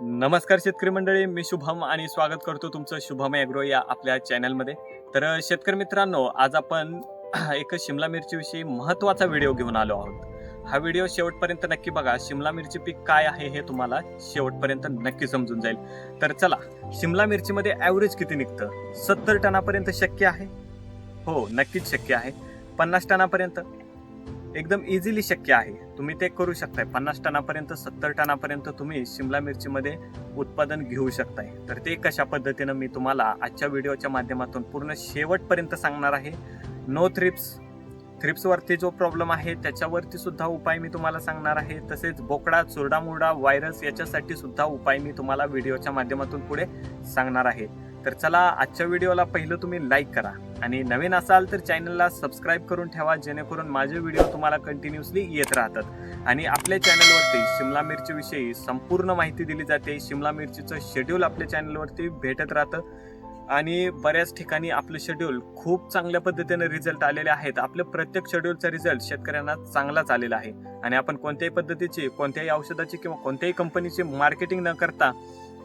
नमस्कार शेतकरी मंडळी मी शुभम आणि स्वागत करतो तुमचं शुभम ॲग्रो या आपल्या चॅनलमध्ये. तर शेतकरी मित्रांनो आज आपण एक शिमला मिरचीविषयी महत्त्वाचा व्हिडिओ घेऊन आलो आहोत. हा व्हिडिओ शेवटपर्यंत नक्की बघा शिमला मिरची पीक काय आहे हे तुम्हाला शेवटपर्यंत नक्की समजून जाईल. तर चला शिमला मिरचीमध्ये ॲव्हरेज किती निघतं? सत्तर टनापर्यंत शक्य आहे? हो नक्कीच शक्य आहे. पन्नास टनापर्यंत? एकदम इझिली शक्य आहे. तुम्ही ते करू शकताय. पन्नास टनापर्यंत सत्तर टनापर्यंत तुम्ही शिमला मिरचीमध्ये उत्पादन घेऊ शकताय. तर ते कशा पद्धतीनं मी तुम्हाला आजच्या व्हिडिओच्या माध्यमातून पूर्ण शेवटपर्यंत सांगणार आहे. नो थ्रिप्स थ्रिप्सवरती जो प्रॉब्लेम आहे त्याच्यावरती सुद्धा उपाय मी तुम्हाला सांगणार आहे. तसेच बोकडा चुरडामुरडा व्हायरस याच्यासाठी सुद्धा उपाय मी तुम्हाला व्हिडिओच्या माध्यमातून पुढे सांगणार आहे. तर चला आजच्या व्हिडिओला पहिलं तुम्ही लाईक करा. आणि नवीन असाल तर चॅनलला सबस्क्राईब करून ठेवा जेणेकरून माझे व्हिडिओ तुम्हाला कंटिन्युअसली येत राहतात. आणि आपल्या चॅनलवरती शिमला मिरचीविषयी संपूर्ण माहिती दिली जाते. शिमला मिरचीचं शेड्यूल आपल्या चॅनलवरती भेटत राहतं. आणि बऱ्याच ठिकाणी आपलं शेड्यूल खूप चांगल्या पद्धतीने रिझल्ट आलेले आहेत. आपलं प्रत्येक शेड्यूलचा रिझल्ट शेतकऱ्यांना चांगलाच आलेला आहे. आणि आपण कोणत्याही पद्धतीची कोणत्याही औषधाची किंवा कोणत्याही कंपनीची मार्केटिंग न करता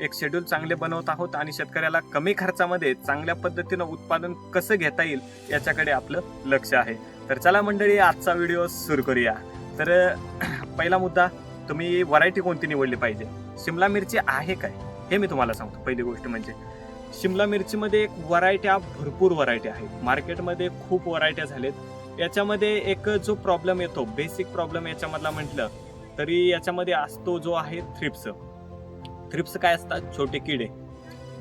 एक शेड्यूल चांगले बनवत आहोत आणि शेतकऱ्याला कमी खर्चामध्ये चांगल्या पद्धतीनं उत्पादन कसं घेता येईल याच्याकडे आपलं लक्ष आहे. तर चला मंडळी आजचा व्हिडिओ सुरू करूया. तर पहिला मुद्दा तुम्ही व्हरायटी कोणती निवडली पाहिजे? शिमला मिरची आहे काय? हे मी तुम्हाला सांगतो. पहिली गोष्ट म्हणजे शिमला मिरचीमध्ये एक व्हरायट्या भरपूर व्हरायटी आहेत मार्केटमध्ये खूप व्हरायट्या झालेत. याच्यामध्ये एक जो प्रॉब्लेम येतो बेसिक प्रॉब्लेम याच्यामधला म्हटलं तरी याच्यामध्ये असतो जो आहे थ्रिप्स थ्रिप्स काय असतात? छोटे किडे.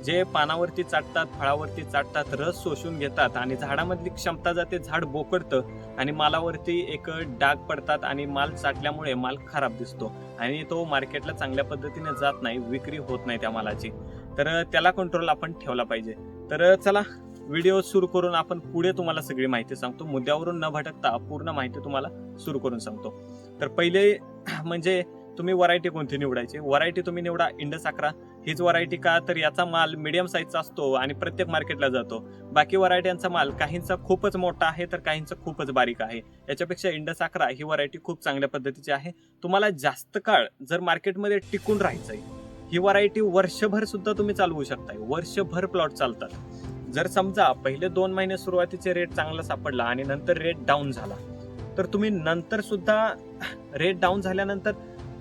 जे पानावरती चाटतात फळावरती चाटतात रस शोषून घेतात आणि झाडामधली क्षमता जाते झाड बोकडतं आणि मालावरती एक डाग पडतात आणि माल चाटल्यामुळे माल खराब दिसतो आणि तो मार्केटला चांगल्या पद्धतीने जात नाही विक्री होत नाही त्या मालाची. तर त्याला कंट्रोल आपण ठेवला पाहिजे. तर चला व्हिडिओ सुरू करून आपण पुढे तुम्हाला सगळी माहिती सांगतो. मुद्द्यावरून न भटकता पूर्ण माहिती तुम्हाला सुरू करून सांगतो. तर पहिले म्हणजे तुम्ही व्हरायटी कोणती निवडायची? व्हरायटी तुम्ही निवडा इंडस अकरा. हीच व्हरायटी का? तर याचा माल मिडियम साईजचा असतो आणि प्रत्येक मार्केटला जातो. बाकी व्हरायट्यांचा माल काहींचा खूपच मोठा आहे तर काहींचा खूपच बारीक आहे. याच्यापेक्षा इंडस अकरा ही व्हरायटी खूप चांगल्या पद्धतीची आहे. तुम्हाला जास्त काळ जर मार्केटमध्ये टिकून राहायचं आहे ही व्हरायटी वर्षभर सुद्धा तुम्ही चालवू शकताय. वर्षभर प्लॉट चालतात. जर समजा पहिले दोन महिने सुरुवातीचे रेट चांगला सापडला आणि नंतर रेट डाऊन झाला तर तुम्ही नंतर सुद्धा रेट डाऊन झाल्यानंतर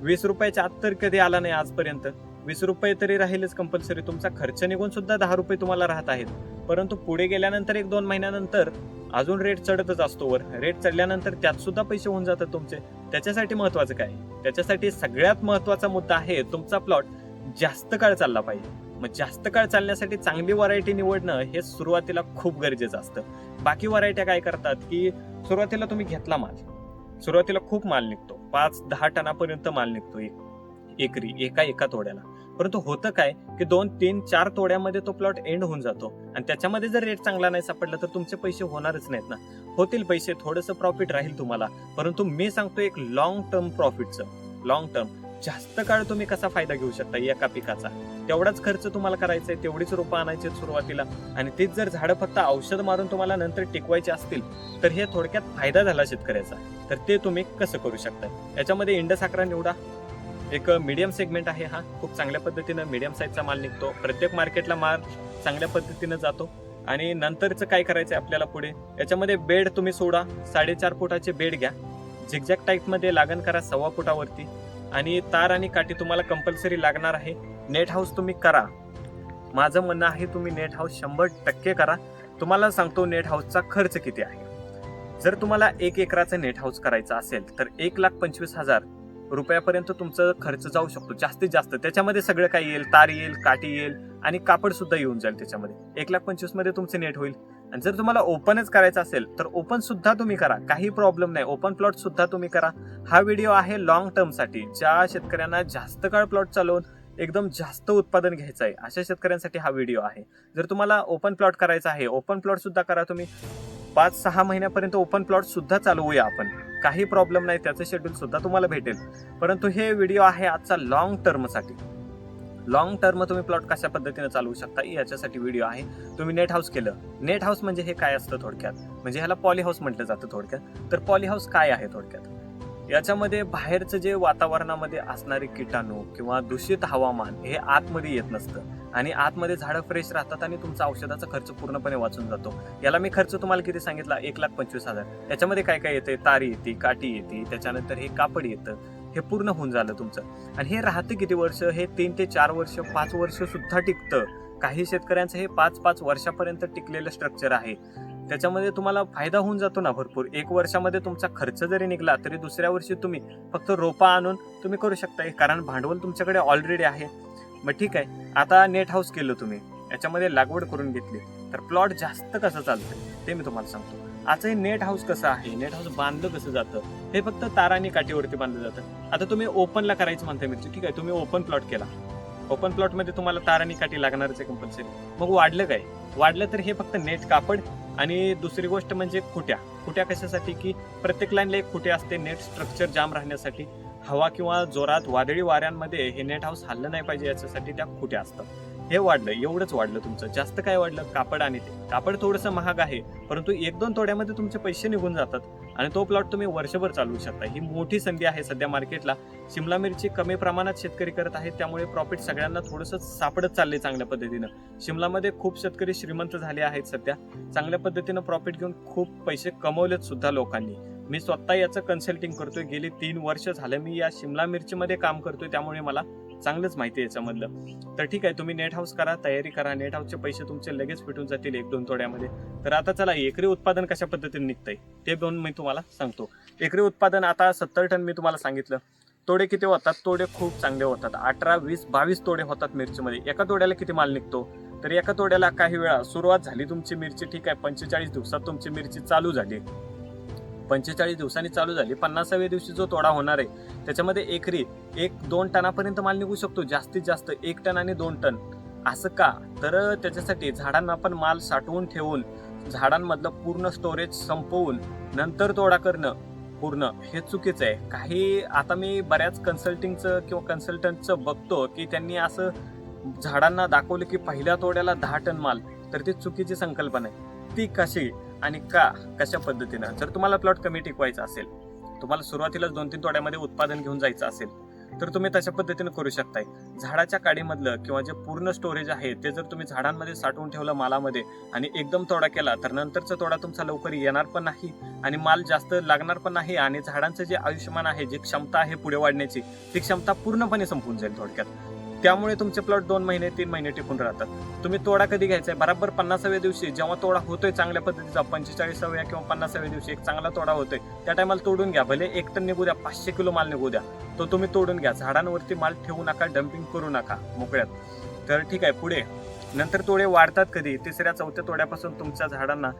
वीस रुपयाच्या आत तर कधी आला नाही आजपर्यंत. वीस रुपये तरी राहीलच कंपल्सरी तुमचा खर्च निघून सुद्धा दहा रुपये तुम्हाला राहत आहेत. परंतु पुढे गेल्यानंतर एक दोन महिन्यानंतर अजून रेट चढतच असतो वर. रेट चढल्यानंतर त्यात सुद्धा पैसे होऊन जातात तुमचे. त्याच्यासाठी महत्वाचं काय? त्याच्यासाठी सगळ्यात महत्त्वाचा मुद्दा आहे तुमचा प्लॉट जास्त काळ चालला पाहिजे. मग जास्त काळ चालण्यासाठी चांगली व्हरायटी निवडणं हे सुरुवातीला खूप गरजेचं असतं. बाकी व्हरायट्या काय करतात की सुरुवातीला तुम्ही घेतला माल. सुरुवातीला खूप माल निघतो. पाच दहा टनापर्यंत माल निघतो एक एकरी एका एका तोड्याला. परंतु होतं काय की दोन तीन चार तोड्यामध्ये तो प्लॉट एंड होऊन जातो. आणि त्याच्यामध्ये जर रेट चांगला नाही सापडला तर तुमचे पैसे होणारच नाहीत ना. होतील पैसे थोडंसं प्रॉफिट राहील तुम्हाला. परंतु मी सांगतो एक लॉंग टर्म प्रॉफिटचं लॉंग टर्म जास्त काळ तुम्ही कसा फायदा घेऊ शकता एका पिकाचा? तेवढाच खर्च तुम्हाला करायचा आहे तेवढीच रोपं आणायची सुरुवातीला. आणि तीच जर झाडं फक्त औषध मारून तुम्हाला नंतर टिकवायची असतील तर हे थोडक्यात फायदा झाला शेतकऱ्याचा. तर ते तुम्ही कसं करू शकता? याच्यामध्ये इंडस अकरा निवडा. एक मीडियम सेगमेंट आहे हा. खूप चांगल्या पद्धतीनं मीडियम साईजचा माल निघतो. प्रत्येक मार्केटला माल चांगल्या पद्धतीनं जातो. आणि नंतरचं काय करायचं आहे आपल्याला पुढे? याच्यामध्ये बेड तुम्ही सोडा. साडेचार फुटाचे बेड घ्या. झिगझॅग टाईपमध्ये लागण करा सव्वा फुटावरती. आणि तार आणि काठी तुम्हाला कंपल्सरी लागणार आहे. नेट हाऊस तुम्ही करा. माझं म्हणणं आहे तुम्ही नेट हाऊस शंभर टक्के करा. तुम्हाला सांगतो नेट हाऊसचा खर्च किती आहे? जर तुम्हाला एक एकराचं नेट हाऊस करायचं असेल तर एक लाख पंचवीस हजार रुपयापर्यंत तुमचं खर्च जाऊ शकतो जास्तीत जास्त. त्याच्यामध्ये सगळं काही येईल तार येईल काठी येईल आणि कापड सुद्धा येऊन जाईल त्याच्यामध्ये. एक लाख पंचवीसमध्ये तुमचे नेट होईल. आणि जर तुम्हाला ओपनच करायचं असेल तर ओपन सुद्धा तुम्ही करा. काही प्रॉब्लेम नाही. ओपन प्लॉट सुद्धा तुम्ही करा. हा व्हिडिओ आहे लॉंग टर्मसाठी ज्या शेतकऱ्यांना जास्त काळ प्लॉट चालवून एकदम जास्त उत्पादन घ्यायचं आहे अशा शेतकऱ्यांसाठी हा व्हिडिओ आहे. जर तुम्हाला ओपन प्लॉट करायचा आहे ओपन प्लॉट सुद्धा करा तुम्ही. पाच सहा महिन्यापर्यंत ओपन प्लॉट सुद्धा चालवूया आपण. काही प्रॉब्लेम नाही त्याचं शेड्यूल सुद्धा तुम्हाला भेटेल. परंतु हे व्हिडिओ आहे आजचा लॉंग टर्मसाठी लॉंग टर्म तुम्ही प्लॉट कशा पद्धतीने चालवू शकता याच्यासाठी व्हिडिओ आहे. तुम्ही नेट हाऊस केलं. नेट हाऊस म्हणजे हे काय असतं थोडक्यात? म्हणजे ह्याला पॉली हाऊस म्हटलं जातं थोडक्यात. तर पॉली हाऊस काय आहे थोडक्यात? याच्यामध्ये बाहेरचं जे वातावरणामध्ये असणारे किटाणू किंवा दूषित हवामान हे आतमध्ये येत नसतं. आणि आतमध्ये झाडं फ्रेश राहतात आणि तुमचा औषधाचा खर्च पूर्णपणे वाचून जातो. याला मी खर्च तुम्हाला किती सांगितला? एक लाख पंचवीस हजार. याच्यामध्ये काय काय येते तारी येते काठी येते त्याच्यानंतर हे कापड येतं. हे पूर्ण होऊन झालं तुमचं. आणि हे राहतं किती वर्ष? हे तीन ते चार वर्ष पाच वर्ष सुद्धा टिकतं. काही शेतकऱ्यांचं हे पाच पाच वर्षापर्यंत टिकलेलं स्ट्रक्चर आहे. त्याच्यामध्ये तुम्हाला फायदा होऊन जातो ना भरपूर. एक वर्षामध्ये तुमचा खर्च जरी निघला तरी दुसऱ्या वर्षी तुम्ही फक्त रोपा आणून तुम्ही करू शकता. कारण भांडवल तुमच्याकडे ऑलरेडी आहे. मग ठीक आहे. आता नेट हाऊस केलं तुम्ही. याच्यामध्ये लागवड करून घेतली. तर प्लॉट जास्त कसं चालतं ते मी तुम्हाला सांगतो. आता हे नेट हाऊस कसं आहे नेट हाऊस बांधलं कसं जातं हे फक्त तारानी काठीवरती बांधलं जातं. आता तुम्ही ओपनला करायचं म्हणताय मित्र ठीक आहे तुम्ही ओपन प्लॉट केला. ओपन प्लॉटमध्ये तुम्हाला तारांनी काठी लागणारच आहे कंपल्सरी मग वाढलं काय? वाढलं तर हे फक्त नेट कापड आणि दुसरी गोष्ट म्हणजे खुट्या. खुट्या कशासाठी? की प्रत्येक लाईनला एक खुट्या असते नेट स्ट्रक्चर जाम राहण्यासाठी. हवा किंवा जोरात वादळी वाऱ्यांमध्ये हे नेट हाऊस हल्लं नाही पाहिजे याच्यासाठी त्या खुट्या असतात. हे वाढलं एवढंच वाढलं तुमचं. जास्त काय वाढलं? कापड आणि ते. कापड थोडंसं महाग आहे परंतु एक दोन तोड्यामध्ये तुमचे पैसे निघून जातात आणि तो प्लॉट तुम्ही वर्षभर चालवू शकता. ही मोठी संधी आहे सध्या मार्केटला शिमला मिरची कमी प्रमाणात शेतकरी करत आहेत त्यामुळे प्रॉफिट सगळ्यांना थोडंसं सापडत चालले चांगल्या पद्धतीनं. शिमलामध्ये खूप शेतकरी श्रीमंत झाले आहेत सध्या. चांगल्या पद्धतीनं प्रॉफिट घेऊन खूप पैसे कमवलेत सुद्धा लोकांनी. मी स्वतः याचं कन्सल्टिंग करतोय. गेली तीन वर्ष झालं मी या शिमला मिरचीमध्ये काम करतोय त्यामुळे मला चांगलंच माहिती आहे याच्यामधलं. तर ठीक आहे तुम्ही नेट हाऊस करा तयारी करा. नेट हाऊसचे पैसे तुमचे लगेच भेटून जातील एक दोन तोड्यामध्ये. तर आता चला एकरी उत्पादन कशा पद्धतीने निघतंय ते दोन मी तुम्हाला सांगतो. एकरी उत्पादन आता सत्तर टन मी तुम्हाला सांगितलं. तोडे किती होतात? तोडे खूप चांगले होतात. अठरा वीस बावीस तोडे होतात मिरचीमध्ये. एका तोड्याला किती माल निघतो? तर एका तोड्याला काही वेळा सुरुवात झाली तुमची मिरची ठीक आहे पंचेचाळीस दिवसात तुमची मिरची चालू झाली. पंचेचाळीस दिवसांनी चालू झाली. पन्नासाव्या दिवशी जो तोडा होणार आहे त्याच्यामध्ये एकरी एक दोन टनापर्यंत माल निघू शकतो. जास्तीत जास्त एक टन आणि दोन टन. असं का? तर त्याच्यासाठी झाडांना पण माल साठवून ठेवून झाडांमधलं पूर्ण स्टोरेज संपवून नंतर तोडा करणं पूर्ण हे चुकीचं आहे. काही आता मी बऱ्याच कन्सल्टिंगचं किंवा कन्सल्टंटचं बघतो की त्यांनी असं झाडांना दाखवलं की पहिल्या तोड्याला दहा टन माल. तर ती चुकीची संकल्पना आहे. ती कशी? आणि का कशा पद्धतीनं? जर तुम्हाला प्लॉट कमी टिकवायचा असेल तुम्हाला सुरुवातीलाच दोन तीन तोड्यामध्ये उत्पादन घेऊन जायचं असेल तर तुम्ही तशा पद्धतीने करू शकताय. झाडाच्या काडीमधलं किंवा जे पूर्ण स्टोरेज आहे ते जर तुम्ही झाडांमध्ये साठवून ठेवलं मालामध्ये आणि एकदम तोडा केला तर नंतरचा तोडा तुमचा लवकर येणार पण नाही आणि माल जास्त लागणार पण नाही आणि झाडांचं जे आयुष्यमान आहे जी क्षमता आहे पुढे वाढण्याची ती क्षमता पूर्णपणे संपून जाईल थोडक्यात. त्यामुळे तुमचे प्लॉट दोन महिने तीन महिने टिकून राहतात. तुम्ही तोडा कधी घ्यायचा आहे? बरोबर पन्नासाव्या दिवशी जेव्हा तोडा होतोय चांगल्या पद्धतीचा पंचेचाळीसाव्या किंवा पन्नासाव्या दिवशी एक चांगला तोडा होतोय त्या टायमाला तोडून घ्या. भले एक टन निघू द्या पाचशे किलो माल निघू द्या तो तुम्ही तोडून घ्या. झाडांवरती माल ठेवू नका डम्पिंग करू नका मोकळ्यात. तर ठीक आहे पुढे. नंतर तोडे वाढतात कधी? तिसऱ्या चौथ्या तोड्यापासून तुमच्या झाडांना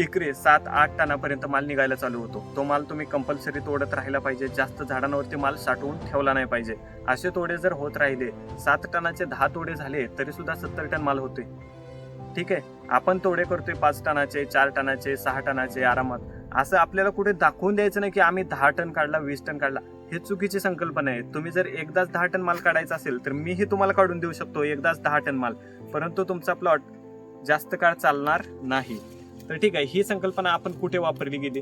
एकरी सात आठ टनापर्यंत माल निघायला चालू होतो. तो माल तुम्ही कंपल्सरी तोडत राहिला पाहिजे. जास्त झाडांवरती माल साठवून ठेवला नाही पाहिजे. असे तोडे जर होत राहिले सात टनाचे दहा तोडे झाले तरी सुद्धा सत्तर टन माल होते ठीक आहे? आपण तोडे करतोय पाच टनाचे चार टनाचे सहा टनाचे आरामात. असं आपल्याला कुठे दाखवून द्यायचं नाही की आम्ही दहा टन काढला वीस टन काढला. हे चुकीची संकल्पना आहे. तुम्ही जर एकदाच दहा टन माल काढायचा असेल तर मीही तुम्हाला काढून देऊ शकतो एकदाच दहा टन माल. परंतु तुमचा प्लॉट जास्त काळ चालणार नाही. तर ठीक आहे ही संकल्पना आपण कुठे वापरली गेली?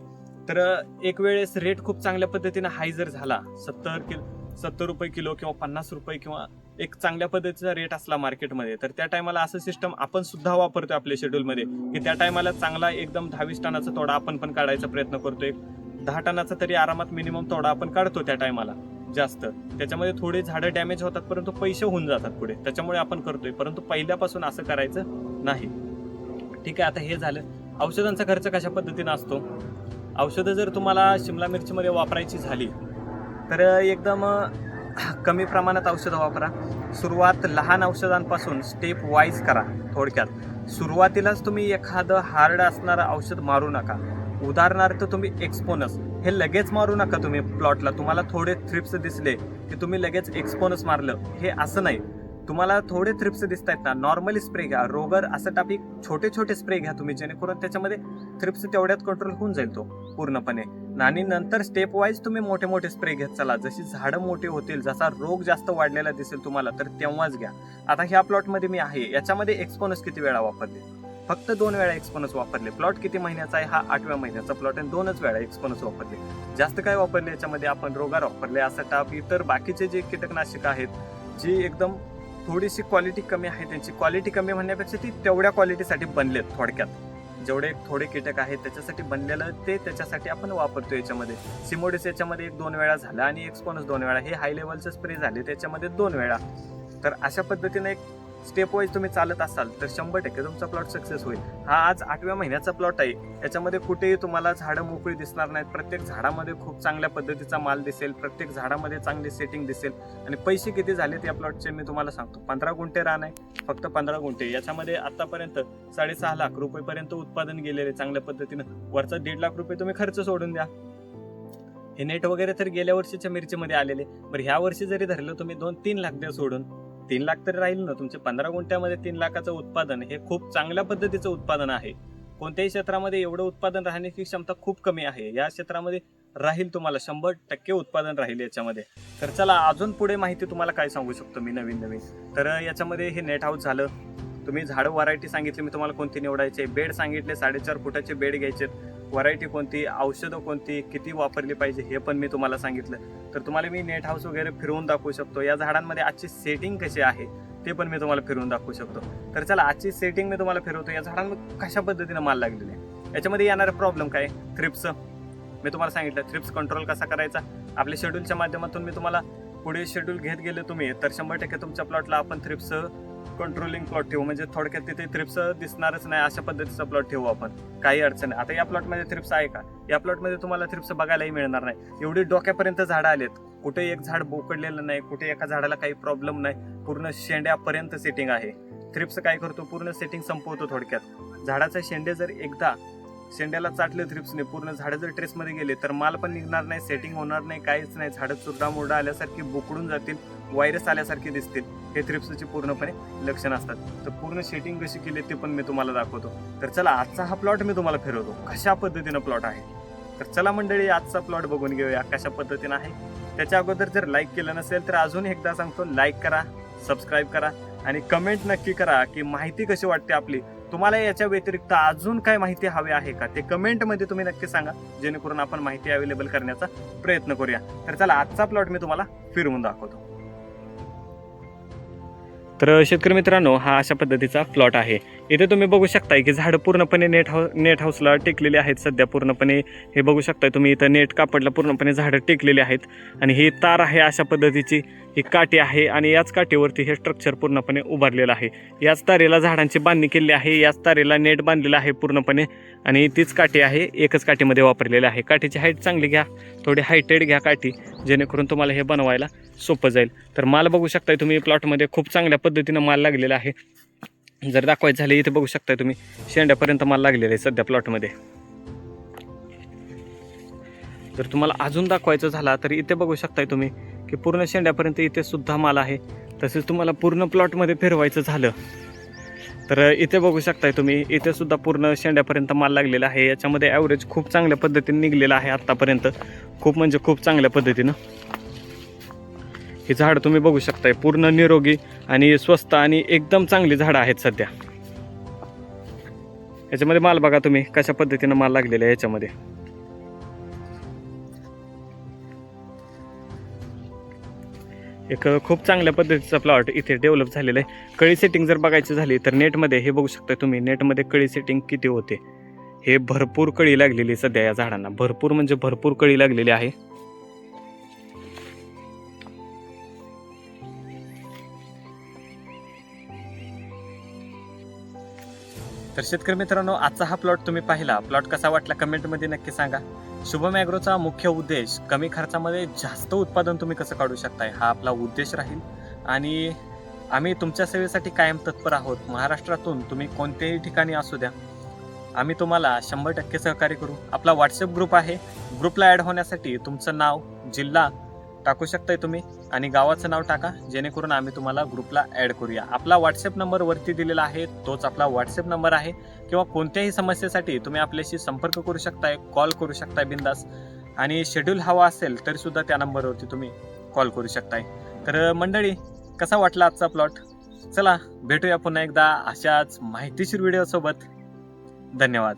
तर एक वेळेस रेट खूप चांगल्या पद्धतीने हाय जर झाला सत्तर किलो सत्तर रुपये किलो किंवा पन्नास रुपये किंवा एक चांगल्या पद्धतीचा रेट असला मार्केटमध्ये तर त्या टायमाला असं सिस्टम आपण सुद्धा वापरतोय आपल्या शेड्यूलमध्ये की त्या टायमाला चांगला एकदम दहावीस टनाचा तोडा आपण पण काढायचा प्रयत्न करतोय. दहा टनाचा तरी आरामात मिनिमम तोडा आपण काढतो त्या टायमाला जास्त. त्याच्यामध्ये थोडे झाडं डॅमेज होतात परंतु पैसे होऊन जातात पुढे. त्याच्यामुळे आपण करतोय परंतु पहिल्यापासून असं करायचं नाही. ठीक आहे आता हे झालं. औषधांचा खर्च कशा पद्धतीनं असतो? औषधं जर तुम्हाला शिमला मिरचीमध्ये वापरायची झाली तर एकदम कमी प्रमाणात औषधं वापरा. सुरुवात लहान औषधांपासून स्टेप वाईज करा थोडक्यात. सुरुवातीलाच तुम्ही एखादं हार्ड असणारं औषध मारू नका. उदाहरणार्थ तुम्ही एक्सपोनस हे लगेच मारू नका तुम्ही प्लॉटला तुम्हाला थोडे थ्रिप्स दिसले की तुम्ही लगेच एक्सपोनस मारलं. हे असं नाही. तुम्हाला थोडे थ्रिप्स दिसत आहेत ना. नॉर्मली स्प्रे घ्या. रोगर असं टापिक छोटे छोटे स्प्रे घ्या तुम्ही जेणेकरून त्याच्यामध्ये थ्रिप्स तेवढ्यात कंट्रोल होऊन जाईल तो पूर्णपणे. आणि नंतर स्टेप वाईज तुम्ही मोठे मोठे स्प्रे घेत चला. जशी झाडं मोठी होतील जसा रोग जास्त वाढलेला दिसेल तुम्हाला तर तेव्हाच घ्या. आता ह्या प्लॉटमध्ये मी आहे. याच्यामध्ये एक्सपोनस किती वेळा वापरले? फक्त दोन वेळा एक्सपोनस वापरले. प्लॉट किती महिन्याचा आहे? हा आठव्या महिन्याचा प्लॉट आणि दोनच वेळा एक्सपोनस वापरले. जास्त काय वापरले याच्यामध्ये? आपण रोगार वापरले असं टाप इतर बाकीचे जे कीटकनाशक आहेत जी एकदम थोडीशी क्वालिटी कमी आहे त्यांची. क्वालिटी कमी म्हणण्यापेक्षा ती तेवढ्या क्वालिटीसाठी बनलेत थोडक्यात. जेवढे थोडे कीटक आहेत त्याच्यासाठी बनलेलं ते त्याच्यासाठी आपण वापरतो याच्यामध्ये. सिमोडिस याच्यामध्ये एक दोन वेळा झाला आणि एक्सपोनस दोन वेळा. हे हाय लेवलचे स्प्रे झाले त्याच्यामध्ये दोन वेळा. तर अशा पद्धतीने एक स्टेप वाईज तुम्ही चालत असाल तर शंभर टक्के तुमचा प्लॉट सक्सेस होईल. हा आज आठव्या महिन्याचा प्लॉट आहे. याच्यामध्ये कुठेही तुम्हाला झाडं मोकळी दिसणार नाहीत. प्रत्येक झाडामध्ये खूप चांगल्या पद्धतीचा माल दिसेल. प्रत्येक झाडामध्ये चांगली सेटिंग दिसेल. आणि पैसे किती झालेत या प्लॉटचे मी तुम्हाला सांगतो. पंधरा गुंठे रान आहे. फक्त पंधरा गुंठे. याच्यामध्ये आतापर्यंत साडेसहा लाख रुपयेपर्यंत उत्पादन गेलेले चांगल्या पद्धतीनं. वरचा दीड लाख रुपये तुम्ही खर्च सोडून द्या. हे नेट वगैरे तर गेल्या वर्षीच्या मिरचीमध्ये आलेले. बरं ह्या वर्षी जरी धरलं तुम्ही दोन तीन लाख द्या सोडून. तीन लाख तरी राहील ना. तुमचे पंधरा गुंठ्यामध्ये तीन लाखाचं उत्पादन हे खूप चांगल्या पद्धतीचं उत्पादन आहे. कोणत्याही क्षेत्रामध्ये एवढं उत्पादन राहण्याची क्षमता खूप कमी आहे. या क्षेत्रामध्ये राहील तुम्हाला शंभर टक्के उत्पादन राहील याच्यामध्ये. तर चला अजून पुढे माहिती तुम्हाला काय सांगू शकतो मी नवीन नवीन तर याच्यामध्ये हे नेट हाऊस झालं. तुम्ही झाडं व्हरायटी सांगितली मी तुम्हाला कोणती निवडायचे बेड सांगितले साडेचार फुटाचे बेड घ्यायचे व्हरायटी कोणती औषधं कोणती किती वापरली पाहिजे हे पण मी तुम्हाला सांगितलं. तर तुम्हाला मी नेट हाऊस वगैरे फिरवून दाखवू शकतो. या झाडांमध्ये आजची सेटिंग कशी आहे ते पण मी तुम्हाला फिरवून दाखवू शकतो. तर चला आजची सेटिंग मी तुम्हाला फिरवतो. या झाडांमध्ये कशा पद्धतीने माल लागलेली आहे? याच्यामध्ये येणारा प्रॉब्लेम काय? थ्रिप्स मी तुम्हाला सांगितलं थ्रिप्स कंट्रोल कसा करायचा? आपल्या शेड्यूलच्या माध्यमातून मी तुम्हाला पुढे शेड्यूल घेत गेले तुम्ही तर शंभर टक्के तुमच्या प्लॉटला आपण थ्रिप्स कंट्रोलिंग प्लॉट ठेवू. म्हणजे थोडक्यात तिथे थ्रिप्स दिसणारच नाही अशा पद्धतीचा प्लॉट ठेवू आपण. काही अडचण नाही. आता या प्लॉटमध्ये थ्रिप्स आहे का? या प्लॉटमध्ये तुम्हाला थ्रिप्स बघायलाही मिळणार नाही. एवढी डोक्यापर्यंत झाडं आलेत. कुठे एक झाड बोकडलेलं नाही कुठे एका झाडाला काही प्रॉब्लेम नाही. पूर्ण शेंड्यापर्यंत सेटिंग आहे. थ्रिप्स काय करतो? पूर्ण सेटिंग संपवतो थोडक्यात. झाडाचे शेंडे जर एकदा शेंड्याला चाटले थ्रिप्सने पूर्ण झाडं जर ट्रेसमध्ये गेले तर माल पण निघणार नाही सेटिंग होणार नाही काहीच नाही. झाडं चुरडा मोडा आल्यासारखी बोकडून जातील. व्हायरस आल्यासारखे दिसतील. हे थ्रिप्सचे पूर्णपणे लक्षण असतात. तर पूर्ण शेटिंग कशी केली ते पण मी तुम्हाला दाखवतो. तर चला आजचा हा प्लॉट मी तुम्हाला फिरवतो. कशा पद्धतीनं प्लॉट आहे? तर चला मंडळी आजचा प्लॉट बघून घेऊया कशा पद्धतीनं आहे. त्याच्या अगोदर जर लाईक केलं नसेल तर अजून एकदा सांगतो लाईक करा सबस्क्राईब करा आणि कमेंट नक्की करा की माहिती कशी वाटते आपली? तुम्हाला याच्या व्यतिरिक्त अजून काय माहिती हवी आहे का? ते कमेंटमध्ये तुम्ही नक्की सांगा. जेणेकरून आपण माहिती अवेलेबल करण्याचा प्रयत्न करूया. तर चला आजचा प्लॉट मी तुम्हाला फिरवून दाखवतो. तर शेतकरी मित्रांनो हा अशा पद्धतीचा प्लॉट आहे. इथे तुम्ही बघू शकताय की झाडं पूर्णपणे नेट हाऊ नेट हाऊसला टेकलेली आहेत. सध्या पूर्णपणे हे बघू शकताय तुम्ही इथं नेट कापडला पूर्णपणे झाडं टेकलेली आहेत. आणि ही तार आहे अशा पद्धतीची ही काठी आहे आणि याच काठीवरती हे स्ट्रक्चर पूर्णपणे उभारलेलं आहे. याच तारेला झाडांची बांधणी केली आहे याच तारेला नेट बांधलेलं आहे पूर्णपणे. आणि तीच काठी आहे एकच काठीमध्ये वापरलेली आहे. काठीची हाईट चांगली घ्या थोडी हायटेड घ्या काठी जेणेकरून तुम्हाला हे बनवायला सोपं जाईल. तर माल बघू शकताय तुम्ही प्लॉटमध्ये खूप चांगल्या पद्धतीनं माल लागलेला आहे. जर दाखवायचं झाले इथे बघू शकताय तुम्ही. शेंड्यापर्यंत माल लागलेला आहे सध्या प्लॉटमध्ये जर तुम्हाला अजून दाखवायचं झाला तर इथे बघू शकताय तुम्ही की पूर्ण शेंड्यापर्यंत इथे सुद्धा माल आहे. तसेच तुम्हाला पूर्ण प्लॉटमध्ये फिरवायचं झालं तर इथे बघू शकताय तुम्ही इथे सुद्धा पूर्ण शेंड्यापर्यंत माल लागलेला आहे. याच्यामध्ये ॲव्हरेज खूप चांगल्या पद्धतीने निघलेला आहे आत्तापर्यंत खूप म्हणजे खूप चांगल्या पद्धतीनं. ही झाडं तुम्ही बघू शकताय पूर्ण निरोगी आणि स्वस्त आणि एकदम चांगली झाडं आहेत सध्या. याच्यामध्ये माल बघा तुम्ही कशा पद्धतीनं माल लागलेला आहे याच्यामध्ये. एक खूप चांगल्या पद्धतीचा प्लॉट इथे डेव्हलप झालेला आहे. कळी सेटिंग जर बघायची झाली तर नेटमध्ये हे बघू शकता तुम्ही नेटमध्ये कळी सेटिंग किती होते. हे भरपूर कळी लागलेली आहे सध्या या झाडांना. भरपूर म्हणजे भरपूर कळी लागलेली आहे. तर शेतकरी मित्रांनो आजचा हा प्लॉट तुम्ही पाहिला. प्लॉट कसा वाटला कमेंटमध्ये नक्की सांगा. शुभम ॲग्रोचा मुख्य उद्देश कमी खर्चामध्ये जास्त उत्पादन तुम्ही कसं काढू शकताय? हा आपला उद्देश राहील. आणि आम्ही तुमच्या सेवेसाठी कायम तत्पर आहोत. महाराष्ट्रातून तुम्ही कोणत्याही ठिकाणी असू द्या. आम्ही तुम्हाला शंभर टक्के सहकार्य करू. आपला व्हॉट्सअप ग्रुप आहे. ग्रुपला ॲड होण्यासाठी तुमचं नाव जिल्हा टाकू शकताय तुम्ही? आणि गावाचं नाव टाका जेणेकरून आम्ही तुम्हाला ग्रुपला ॲड करूया. आपला व्हॉट्सअप नंबर वरती दिलेला आहे तोच आपला व्हॉट्सअप नंबर आहे. किंवा कोणत्याही समस्येसाठी तुम्ही आपल्याशी संपर्क करू शकताय कॉल करू शकताय बिंदास. आणि शेड्यूल हवा असेल तरी सुद्धा त्या नंबरवरती तुम्ही कॉल करू शकताय. तर मंडळी कसा वाटला आजचा प्लॉट चला भेटूया पुन्हा एकदा अशाच माहितीशीर व्हिडिओ सोबत. धन्यवाद.